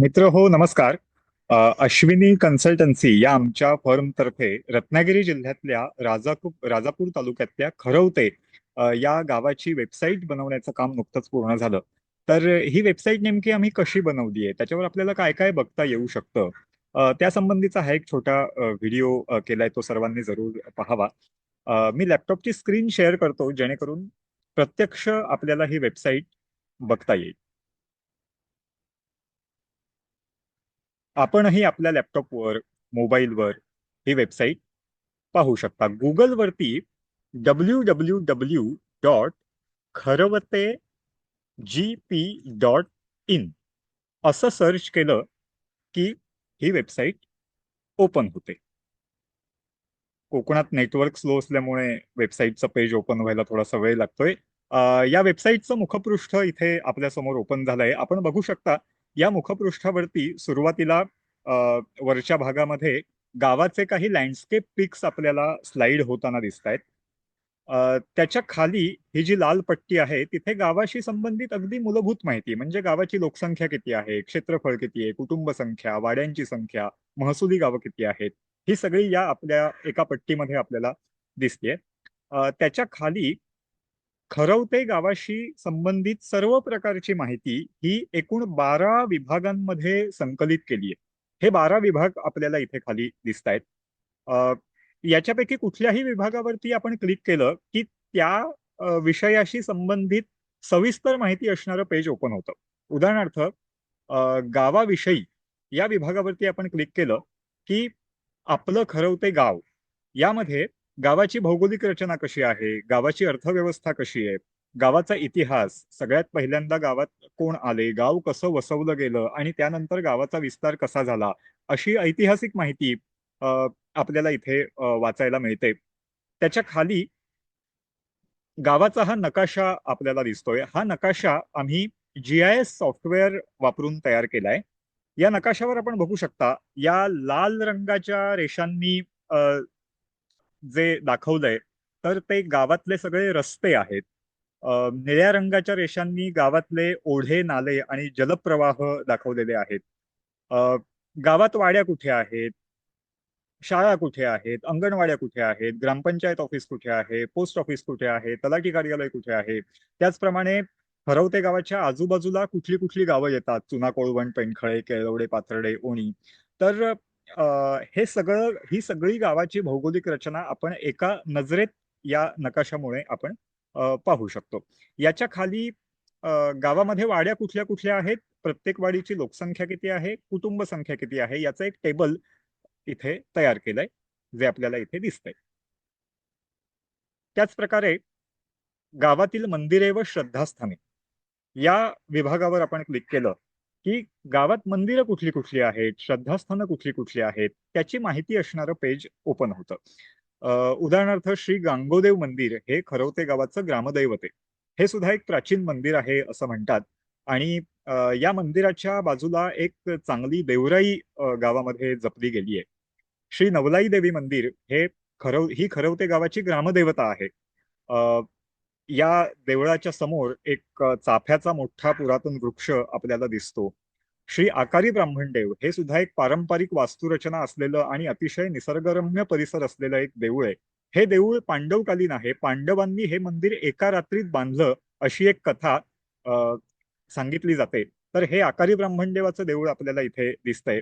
मित्र हो नमस्कार. अ, अश्विनी कन्सल्टन्सी या आमच्या फर्मतर्फे रत्नागिरी जिल्ह्यातल्या राजापूर राजापूर तालुक्यातल्या खरवते अ, या गावाची वेबसाईट बनवण्याचं काम नुकतंच पूर्ण झालं. तर ही वेबसाईट नेमकी आम्ही कशी बनवली आहे? त्याच्यावर आपल्याला काय काय बघता येऊ शकतं? अ, त्या संबंधीचा हा एक छोटा व्हिडिओ केलाय तो सर्वांनी जरूर पाहावा. अ, मी लॅपटॉपची स्क्रीन शेअर करतो जेणेकरून प्रत्यक्ष आपल्याला ही वेबसाईट बघता येईल. आपणही आपल्या लॅपटॉपवर मोबाईलवर ही वेबसाईट पाहू शकता. गुगलवरती W W W dot Kharvate G P dot in असं सर्च केलं की ही वेबसाईट ओपन होते. कोकणात नेटवर्क स्लो असल्यामुळे वेबसाईटचं पेज ओपन व्हायला थोडासा वेळ लागतोय. या वेबसाईटचं मुखपृष्ठ इथे आपल्यासमोर ओपन झालंय. आपण बघू शकता या मुखपृष्ठावरती सुरुवातीला वरच्या भागामध्ये गावाचे काही लँडस्केप पिक्स आपल्याला स्लाइड होताना दिसत आहेत त्याच्याखाली ही जी लाल पट्टी आहे तिथे गावाशी संबंधित अगदी मूलभूत माहिती म्हणजे गावाची लोकसंख्या किती आहे क्षेत्रफळ किती आहे कुटुंब संख्या वाड्यांची संख्या महसुली गावं किती आहेत ही सगळी या आपल्या एका पट्टीमध्ये आपल्याला दिसते त्याच्याखाली खरवते गावाशी संबंधित सर्व प्रकारची माहिती ही एकूण बारा विभागांमध्ये संकलित केली आहे. हे बारा विभाग आपल्याला इथे खाली दिसत आहेत याच्यापैकी कुठल्याही विभागावरती आपण क्लिक केलं की त्या विषयाशी संबंधित सविस्तर माहिती असणारं पेज ओपन होतं. उदाहरणार्थ गावाविषयी या विभागावरती आपण क्लिक केलं की आपलं खरवते गाव यामध्ये गावाची भौगोलिक रचना कशी आहे? गावाची अर्थव्यवस्था कशी आहे? गावाचा इतिहास सगळ्यात पहिल्यांदा गावात कोण आले? गाव कसं वसवलं गेलं? आणि त्यानंतर गावाचा विस्तार कसा झाला? अशी ऐतिहासिक माहिती अ, आपल्याला इथे वाचायला मिळते. त्याच्याखाली गावाचा हा नकाशा आपल्याला दिसतोय. हा नकाशा आम्ही जी आय एस सॉफ्टवेअर वापरून तयार केलाय. या नकाशावर आपण बघू शकता या लाल रंगाच्या रेषांनी जे दाखवलंय तर ते गावातले सगळे रस्ते आहेत. निळ्या रंगाच्या रेषांनी गावातले ओढे नाले आणि जलप्रवाह दाखवलेले आहेत. गावात वाड्या कुठे आहेत? शाळा कुठे आहेत? अंगणवाड्या कुठे आहेत? ग्रामपंचायत ऑफिस कुठे आहे? पोस्ट ऑफिस कुठे आहे? तलाठी कार्यालय कुठे आहे? त्याचप्रमाणे हरवते गावाच्या आजूबाजूला कुठली कुठली गावं येतात? चुना कोळवण पेंखळे केळवडे पाथर्डे ओणी. तर अ, हे सगळं ही सगळी गावाची भौगोलिक रचना आपण एका नजरेत या नकाशामुळे आपण अ, पाहू शकतो. याच्या खाली अ, गावामध्ये वाड्या कुठल्या कुठल्या आहेत? प्रत्येक वाडीची लोकसंख्या किती आहे? कुटुंब संख्या किती आहे? याचं एक टेबल इथे तयार केलंय जे आपल्याला इथे दिसतंय. त्याच प्रकारे गावातील मंदिरे व श्रद्धास्थाने या विभागावर आपण क्लिक केलं की गावात मंदिरं कुठली कुठली आहेत श्रद्धास्थानं कुठली कुठली आहेत त्याची माहिती असणारं पेज ओपन होतं. उदाहरणार्थ श्री गांगोदेव मंदिर हे खरवते गावाचं ग्रामदैवत आहे. हे सुद्धा एक प्राचीन मंदिर आहे असं म्हणतात. आणि या मंदिराच्या बाजूला एक चांगली देवराई गावामध्ये जपली गेली आहे. श्री नवलाई देवी मंदिर हे खरव ही खरवते गावाची ग्रामदेवता आहे. या देवळाच्या समोर एक चाफ्याचा मोठा पुरातन वृक्ष आपल्याला दिसतो. श्री आकारी ब्राह्मणदेव हे सुद्धा एक पारंपरिक वास्तुरचना असलेलं आणि अतिशय निसर्गरम्य परिसर असलेलं एक देऊळ आहे. हे देऊळ पांडवकालीन आहे. पांडवांनी हे मंदिर एका रात्रीत बांधलं अशी एक कथा सांगितली जाते. तर हे आकारी ब्राह्मणदेवाचं देऊळ आपल्याला इथे दिसतंय.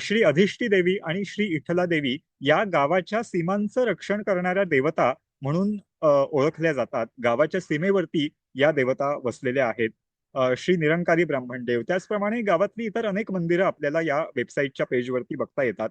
श्री अधिष्ठी देवी आणि श्री इठला देवी या गावाच्या सीमांचं रक्षण करणाऱ्या देवता म्हणून ओळखल्या जातात. गावाच्या सीमेवरती या देवता वसलेल्या आहेत. श्री निरंकारी ब्राह्मणदेव त्याचप्रमाणे गावातली इतर अनेक मंदिरं आपल्याला या वेबसाईटच्या पेजवरती बघता येतात.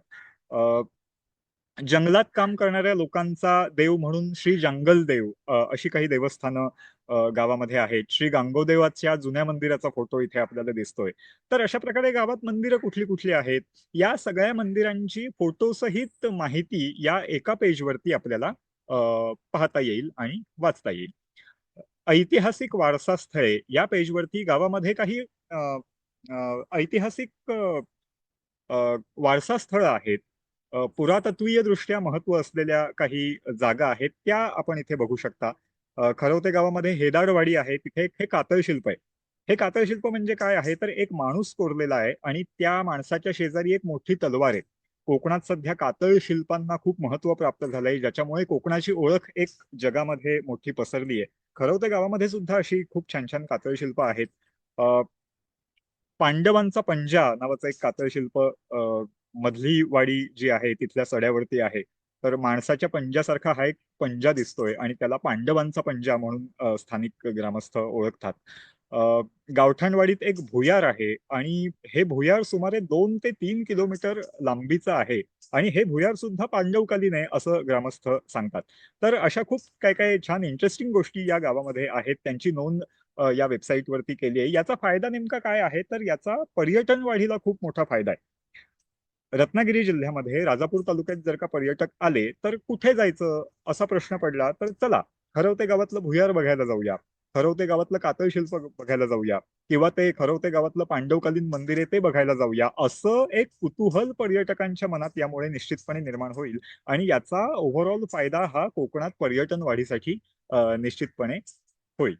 जंगलात काम करणाऱ्या लोकांचा देव म्हणून श्री जंगल देव अशी काही देवस्थानं गावामध्ये आहेत. श्री गांगोदेवाच्या जुन्या मंदिराचा फोटो इथे आपल्याला दिसतोय. तर अशा प्रकारे गावात मंदिरं कुठली कुठली आहेत? या सगळ्या मंदिरांची फोटोसहित माहिती या एका पेजवरती आपल्याला पाहता येईल आणि वाचता येईल. ऐतिहासिक वारसा स्थळे या पेजवरती गावामध्ये काही अ, ऐतिहासिक वारसा स्थळ आहेत. पुरातत्वीय दृष्ट्या महत्त्व असलेल्या काही जागा आहेत त्या आपण इथे बघू शकता. खरवते गावामध्ये हेदारवाडी आहे तिथे एक हे कातळ शिल्प आहे. हे कातळ शिल्प म्हणजे काय आहे? तर एक माणूस कोरलेला आहे आणि त्या माणसाच्या शेजारी एक मोठी तलवार आहे. कोकणात सध्या कातळ शिल्पांना खूप महत्त्व प्राप्त झालंय ज्याच्यामुळे कोकणाची ओळख एक जगामध्ये मोठी पसरली आहे खरं तर गावामध्ये सुद्धा अशी खूप छान छान कातळ शिल्प आहेत. पांडवांचा पंजा नावाचं एक कातळ शिल्प मधली वाडी जी आहे तिथल्या सड्यावरती आहे. तर माणसाच्या पंजासारखा हा एक पंजा दिसतोय आणि त्याला पांडवांचा पंजा म्हणून स्थानिक ग्रामस्थ ओळखतात. गावठाणवाडीत एक भुयार आहे आणि हे भुयार सुमारे दोन ते तीन किलोमीटर लांबीचं आहे आणि हे भुयार सुद्धा पांडवकालीन आहे असं ग्रामस्थ सांगतात. तर अशा खूप काय काय छान इंटरेस्टिंग गोष्टी या गावामध्ये आहेत. त्यांची नोंद या वेबसाईटवरती केली आहे. याचा फायदा नेमका काय आहे? तर याचा पर्यटन वाढीला खूप मोठा फायदा आहे. रत्नागिरी जिल्ह्यामध्ये राजापूर तालुक्यात जर का पर्यटक आले तर कुठे जायचं असा प्रश्न पडला तर चला हरवते गावातलं भुयार बघायला जाऊया. खरवते गावातलं कातळ शिल्प बघायला जाऊया. किंवा ते खरवते गावातलं पांडवकालीन मंदिर आहे ते बघायला जाऊया. असं एक कुतूहल पर्यटकांच्या मनात यामुळे निश्चितपणे निर्माण होईल. आणि याचा ओव्हरऑल फायदा हा कोकणात पर्यटन वाढीसाठी निश्चितपणे होईल.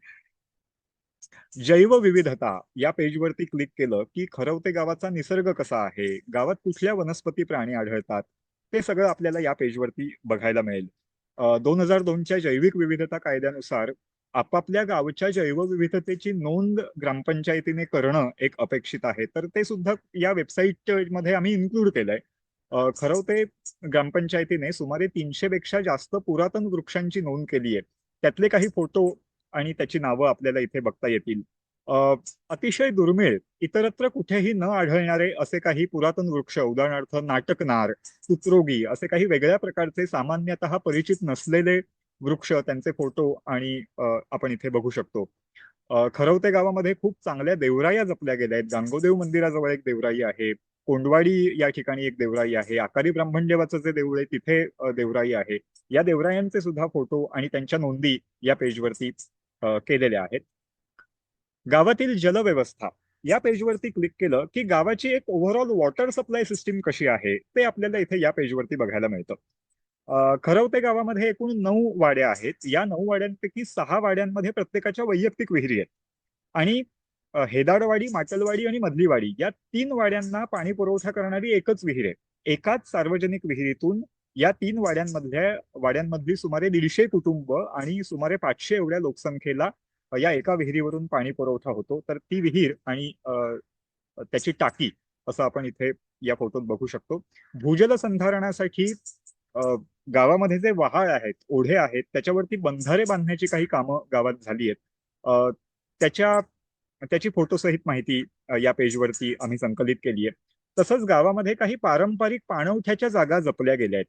जैवविविधता या पेजवरती क्लिक केलं की खरवते गावाचा निसर्ग कसा आहे? गावात कुठल्या वनस्पती प्राणी आढळतात? ते सगळं आपल्याला या पेजवरती बघायला मिळेल. दोन हजार दोनच्या जैविक विविधता कायद्यानुसार आपापल्या गावच्या जैवविविधतेची नोंद ग्रामपंचायतीने करणं एक अपेक्षित आहे. तर ते सुद्धा या वेबसाईटमध्ये आम्ही इन्क्लूड केलंय. खरं खरवते ग्रामपंचायतीने सुमारे तीनशे पेक्षा जास्त पुरातन वृक्षांची नोंद केली आहे. त्यातले काही फोटो आणि त्याची नावं आपल्याला इथे बघता येतील. अतिशय दुर्मिळ इतरत्र कुठेही न आढळणारे असे काही पुरातन वृक्ष उदाहरणार्थ नाटकनार कुत्रोगी असे काही वेगळ्या प्रकारचे सामान्यतः परिचित नसलेले वृक्ष त्यांचे फोटो आणि आपण इथे बघू शकतो. खरवते गावामध्ये खूप चांगल्या देवराया जपल्या गेल्या आहेत. गांगोदेव मंदिराजवळ एक देवराई आहे. कोंडवाडी या ठिकाणी एक देवराई आहे. आकारी ब्राह्मणदेवाचं जे देऊळ आहे तिथे देवराई आहे. या देवरायांचे सुद्धा फोटो आणि त्यांच्या नोंदी या पेजवरती केलेल्या आहेत. गावातील जलव्यवस्था. या पेजवरती क्लिक केलं की गावाची एक ओव्हरऑल वॉटर सप्लाय सिस्टीम कशी आहे ते आपल्याला इथे या पेजवरती बघायला मिळतं. खरवते गावामध्ये एकूण नऊ वाड्या आहेत. या नऊ वाड्यांपैकी सहा वाड्यांमध्ये प्रत्येकाच्या वैयक्तिक विहिरी आहेत. आणि हेदाडवाडी माटलवाडी आणि मधलीवाडी या तीन वाड्यांना पाणी पुरवठा करणारी एकच विहीर आहे. एकाच सार्वजनिक विहिरीतून या तीन वाड्यांमधल्या वाड्यांमधली सुमारे दीडशे कुटुंब आणि सुमारे पाचशे एवढ्या लोकसंख्येला या एका विहिरीवरून पाणी पुरवठा होतो. तर ती विहीर आणि त्याची टाकी असं आपण इथे या फोटोत बघू शकतो. भूजल संधारणासाठी गावामध्ये जे वहाळ आहेत ओढे आहेत त्याच्यावरती बंधारे बांधण्याची काही कामं गावात झाली आहेत. अ, त्याच्या त्याची फोटोसहित माहिती या पेजवरती आम्ही संकलित केली आहे. तसंच गावामध्ये काही पारंपरिक पाणवठ्याच्या जागा जपल्या गेल्या आहेत.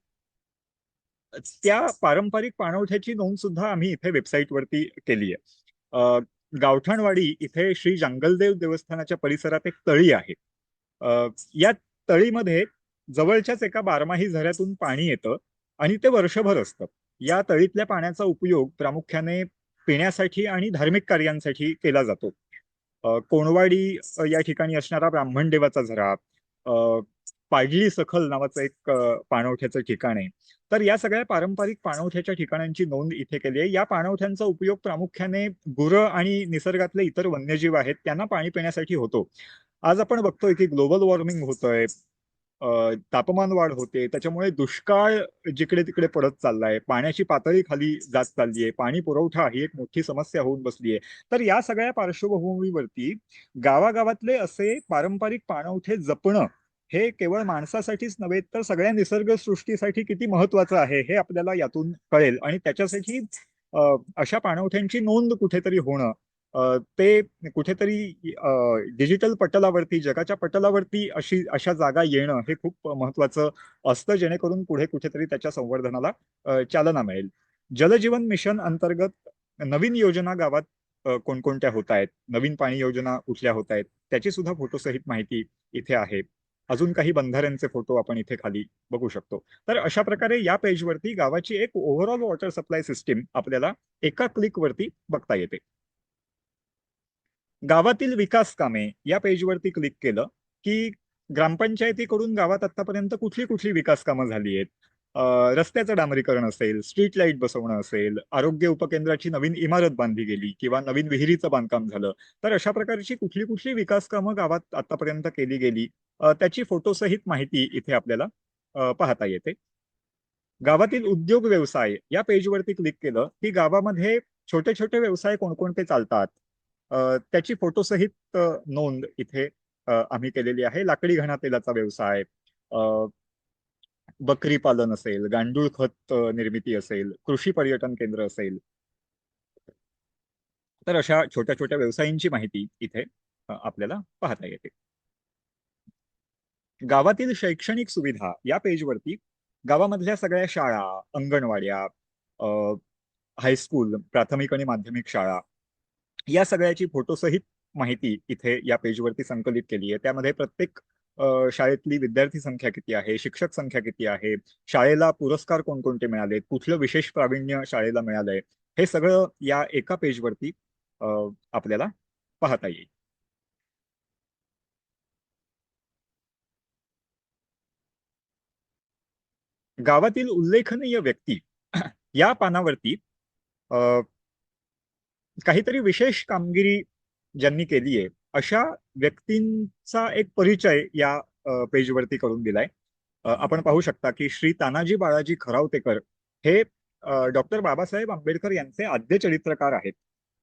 त्या पारंपरिक पाणवठ्याची नोंद सुद्धा आम्ही इथे वेबसाईटवरती केली आहे. गावठाणवाडी इथे श्री जंगलदेव देवस्थानाच्या परिसरात एक तळी आहे. या तळीमध्ये जवळच्याच एका बारमाही झऱ्यातून पाणी येतं आणि ते वर्षभर असतं. या तळीतल्या पाण्याचा उपयोग प्रामुख्याने पिण्यासाठी आणि धार्मिक कार्यांसाठी केला जातो. कोणवाडी या ठिकाणी असणारा ब्राह्मण देवाचा झरा पाडली सखल नावाचं एक पाणवठ्याचं ठिकाण आहे. तर या सगळ्या पारंपरिक पाणवठ्याच्या ठिकाणांची नोंद इथे केली आहे. या पाणवठ्यांचा उपयोग प्रामुख्याने गुरं आणि निसर्गातले इतर वन्यजीव आहेत त्यांना पाणी पिण्यासाठी होतो. आज आपण बघतोय की ग्लोबल वॉर्मिंग होतंय. तापमान वाढ होते. त्याच्यामुळे दुष्काळ जिकडे तिकडे पडत चाललाय. पाण्याची पातळी खाली जात चालली आहे पाणी पुरवठा ही एक मोठी समस्या होऊन बसली आहे तर या सगळ्या पार्श्वभूमीवरती गावागावातले असे पारंपरिक पाणवठे जपणं हे केवळ माणसासाठीच नव्हे तर सगळ्या निसर्गसृष्टीसाठी किती महत्वाचं आहे हे आपल्याला यातून कळेल. आणि त्याच्यासाठी अशा पाणवठ्यांची नोंद कुठेतरी होणं ते कुठेतरी डिजिटल पटलावरती जगाच्या पटलावरती अशी अशा जागा येणं हे खूप महत्वाचं असतं जेणेकरून पुढे कुठेतरी त्याच्या संवर्धनाला चालना मिळेल. जलजीवन मिशन अंतर्गत नवीन योजना गावात कोणकोणत्या होत आहेत? नवीन पाणी योजना कुठल्या होत आहेत? त्याची सुद्धा फोटोसहित माहिती इथे आहे. अजून काही बंधाऱ्यांचे फोटो आपण इथे खाली बघू शकतो. तर अशा प्रकारे या पेजवरती गावाची एक ओव्हरऑल वॉटर सप्लाय सिस्टीम आपल्याला एका क्लिकवरती बघता येते. गावातील विकास कामे या पेजवरती क्लिक केलं की ग्रामपंचायतीकडून गावात आतापर्यंत कुठली कुठली विकास कामं झाली आहेत? रस्त्याचं डांबरीकरण असेल स्ट्रीट लाइट बसवणं असेल आरोग्य उपकेंद्राची नवीन इमारत बांधली गेली किंवा नवीन विहिरीचं बांधकाम झालं तर अशा प्रकारची कुठली कुठली विकास कामं गावात आतापर्यंत केली गेली? त्याची फोटोसहित माहिती इथे आपल्याला पाहता येते. गावातील उद्योग व्यवसाय या पेजवरती क्लिक केलं की गावामध्ये छोटे छोटे व्यवसाय कोणकोणते चालतात? त्याची फोटोसहित नोंद इथे आम्ही केलेली आहे. लाकडी घणातेलाचा व्यवसाय अ, बकरी पालन असेल गांडूळ खत निर्मिती असेल कृषी पर्यटन केंद्र असेल. तर अशा छोट्या छोट्या व्यवसायांची माहिती इथे आपल्याला पाहता येते. गावातील शैक्षणिक सुविधा या पेजवरती गावामधल्या सगळ्या शाळा अंगणवाड्या अ, हायस्कूल प्राथमिक आणि माध्यमिक शाळा या सगळ्याची फोटोसहित माहिती इथे या पेजवरती संकलित केली आहे. त्यामध्ये प्रत्येक शाळेतली विद्यार्थी संख्या किती आहे शिक्षक संख्या किती आहे शाळेला पुरस्कार कोणकोणते मिळाले कुठलं विशेष प्रावीण्य शाळेला मिळालंय हे सगळं या एका पेजवरती आपल्याला पाहता येईल. गावातील उल्लेखनीय व्यक्ती या पानावरती अ, काहीतरी विशेष कामगिरी ज्यांनी केली आहे अशा व्यक्तींचा एक परिचय या पेजवरती करून दिलाय. आपण पाहू शकता की श्री तानाजी बाळाजी खरावतेकर हे डॉक्टर बाबासाहेब आंबेडकर यांचे आद्य चरित्रकार आहेत.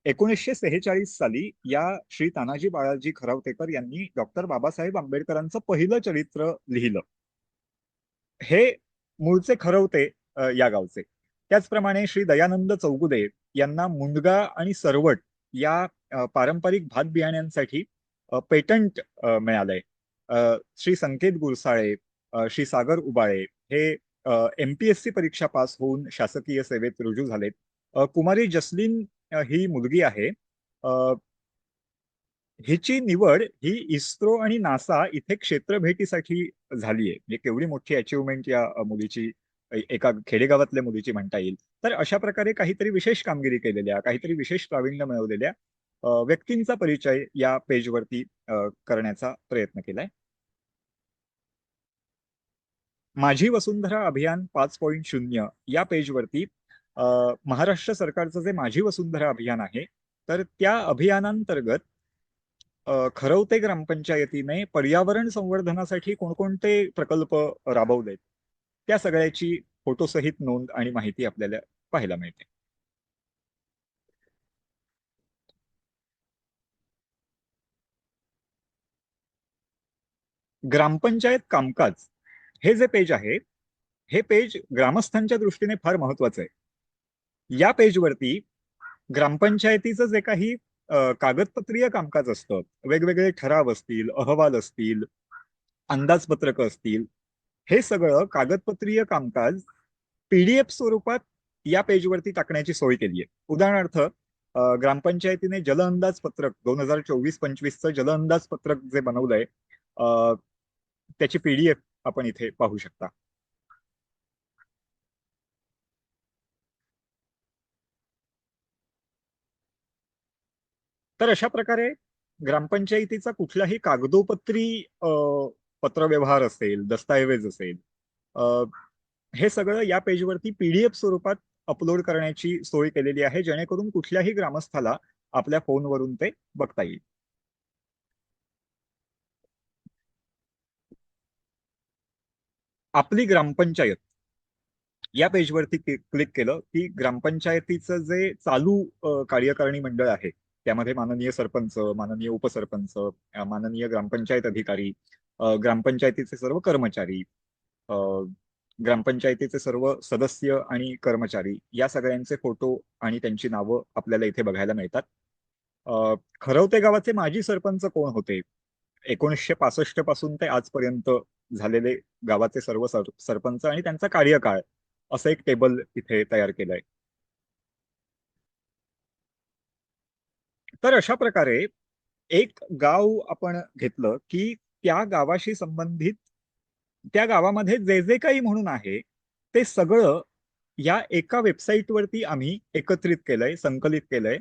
एकोणीसशे सेहेचाळीस साली या श्री तानाजी बाळाजी खरावतेकर यांनी डॉक्टर बाबासाहेब आंबेडकरांचं पहिलं चरित्र लिहिलं. हे मूळचे खरवते या गावचे. त्याचप्रमाणे श्री दयानंद चौगुदे यांना मुंडगा आणि सरवट या पारंपरिक भात बियाण्यांसाठी पेटंट मिळालंय. श्री संकेत गुरसाळे श्री सागर उबाळे हे एमपीएससी परीक्षा पास होऊन शासकीय सेवेत रुजू झालेत. कुमारी जसलीन ही मुलगी आहे. अ, हिची निवड ही इस्रो आणि नासा इथे क्षेत्र भेटीसाठी झाली आहे म्हणजे केवढी मोठी अचिव्हमेंट या मुलीची एका खेडेगावातल्या मुलीची म्हणता येईल. तर अशा प्रकारे काहीतरी विशेष कामगिरी केलेल्या काहीतरी विशेष प्रावीण्य मिळवलेल्या व्यक्तींचा परिचय या पेजवरती करण्याचा प्रयत्न केलाय. माझी वसुंधरा अभियान पाच पॉईंट शून्य या पेजवरती महाराष्ट्र सरकारचं जे माझी वसुंधरा अभियान आहे तर त्या अभियानांतर्गत खरवते ग्रामपंचायतीने पर्यावरण संवर्धनासाठी कोणकोणते प्रकल्प राबवलेत? त्या सगळ्याची फोटोसहित नोंद आणि माहिती आपल्याला पाहायला मिळते. ग्रामपंचायत कामकाज हे जे पेज आहे हे पेज ग्रामस्थांच्या दृष्टीने फार महत्वाचं आहे. या पेजवरती ग्रामपंचायतीचं जे काही कागदपत्रीय कामकाज असतं वेगवेगळे ठराव असतील अहवाल असतील अंदाजपत्रक असतील हे सगळं कागदपत्रीय कामकाज पीडीएफ स्वरूपात या पेजवरती टाकण्याची सोय केली आहे. उदाहरणार्थ ग्रामपंचायतीने जल अंदाजपत्रक दोन हजार चोवीस पंचवीसचं जल अंदाजपत्रक जे बनवलंय अ, त्याची पीडीएफ आपण इथे पाहू शकता. तर अशा प्रकारे ग्रामपंचायतीचा कुठलाही कागदोपत्री अ, पत्रव्यवहार असेल दस्तऐवज असेल हे सगळं या पेजवरती पीडीएफ स्वरूपात अपलोड करण्याची सोय केलेली आहे जेणेकरून कुठल्याही ग्रामस्थाला आपल्या फोनवरून ते बघता येईल. आपली ग्रामपंचायत या पेजवरती क्लिक केलं की ग्रामपंचायतीचं जे चालू कार्यकारिणी मंडळ आहे त्यामध्ये माननीय सरपंच माननीय उपसरपंच माननीय ग्रामपंचायत अधिकारी ग्रामपंचायतीचे सर्व कर्मचारी ग्रामपंचायतीचे सर्व सदस्य आणि कर्मचारी या सगळ्यांचे फोटो आणि त्यांची नावं आपल्याला इथे बघायला मिळतात. खरवते गावाचे माजी सरपंच कोण होते? एकोणीसशे पासष्टपासून ते आजपर्यंत झालेले गावाचे सर्व सर सरपंच आणि त्यांचा कार्यकाळ असं एक टेबल इथे तयार केलंय. तर अशा प्रकारे एक गाव आपण घेतलं की त्या गावाशी संबंधित त्या गावामध्ये जे जे काही म्हणून आहे ते सगळं या एका वेबसाईटवरती आम्ही एकत्रित केलंय संकलित केलंय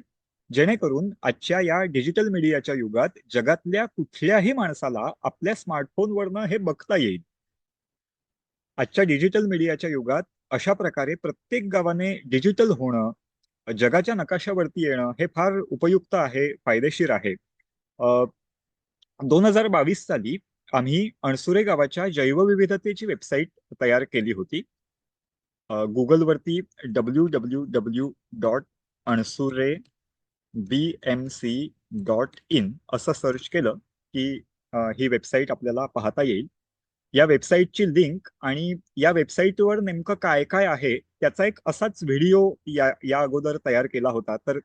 जेणेकरून आजच्या या डिजिटल मीडियाच्या युगात जगातल्या कुठल्याही माणसाला आपल्या स्मार्टफोनवरनं हे बघता येईल. आजच्या डिजिटल मीडियाच्या युगात अशा प्रकारे प्रत्येक गावाने डिजिटल होणं जगाच्या नकाशावरती येणं हे फार उपयुक्त आहे फायदेशीर आहे. दोन हजार बावीस साली आम्ही अणसुरे गावाच्या जैवविविधतेची वेबसाईट तयार केली होती. गुगलवरती W W W dot Ansure B M C dot in असं सर्च केलं की ही वेबसाईट आपल्याला पाहता येईल. या वेबसाईटची लिंक आणि या वेबसाईटवर नेमकं काय काय आहे त्याचा एक असाच व्हिडिओ या या अगोदर तयार केला होता. तर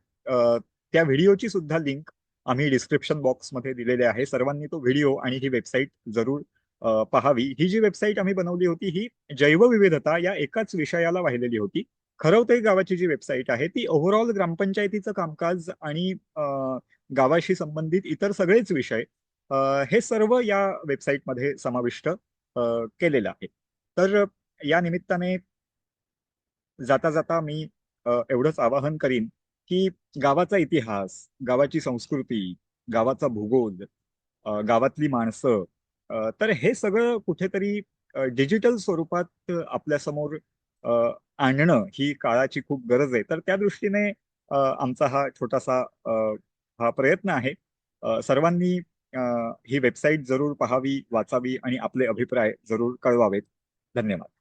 त्या व्हिडिओची सुद्धा लिंक आम्ही डिस्क्रिप्शन बॉक्समध्ये दिलेले आहे. सर्वांनी तो व्हिडिओ आणि ही वेबसाईट जरूर पहावी. ही जी वेबसाईट आम्ही बनवली होती ही जैवविविधता या एकाच विषयाला वाहिलेली होती. खरवते गावाची जी वेबसाईट आहे ती ओव्हरऑल ग्रामपंचायतीचं कामकाज आणि गावाशी संबंधित इतर सगळेच विषय हे सर्व या वेबसाईटमध्ये समाविष्ट केलेलं आहे. तर या निमित्ताने जाता जाता मी एवढंच आवाहन करीन की गावाचा इतिहास गावाची संस्कृती गावाचा भूगोल गावातली माणसं तर हे सगळं कुठेतरी डिजिटल स्वरूपात आपल्यासमोर आणणं ही काळाची खूप गरज आहे. तर त्या दृष्टीने आमचा हा छोटासा हा प्रयत्न आहे. सर्वांनी ही वेबसाईट जरूर पहावी वाचावी आणि आपले अभिप्राय जरूर कळवावेत. धन्यवाद.